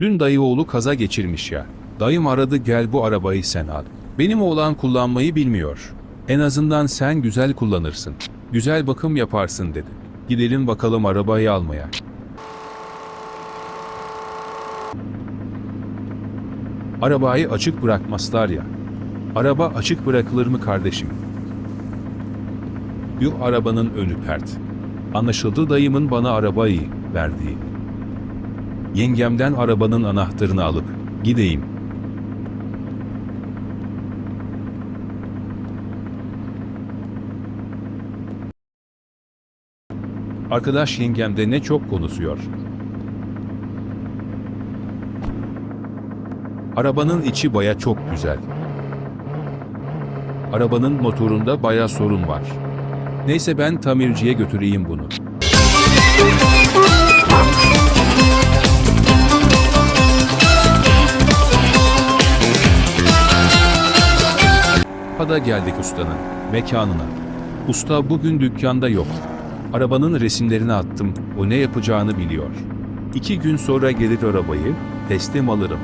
Dün dayı oğlu kaza geçirmiş ya. Dayım aradı gel bu arabayı sen al. Benim oğlan kullanmayı bilmiyor. En azından sen güzel kullanırsın. Güzel bakım yaparsın dedi. Gidelim bakalım arabayı almaya. Arabayı açık bırakmazlar ya. Araba açık bırakılır mı kardeşim? Yuh arabanın önü pert. Anlaşıldı dayımın bana arabayı verdiği. Yengemden arabanın anahtarını alıp gideyim. Arkadaş yengemde ne çok konuşuyor. Arabanın içi baya çok güzel. Arabanın motorunda baya sorun var. Neyse ben tamirciye götüreyim bunu. Hada geldik ustanın mekanına. Usta bugün dükkanda yok. Arabanın resimlerini attım. O ne yapacağını biliyor. İki gün sonra gelir arabayı teslim alırım.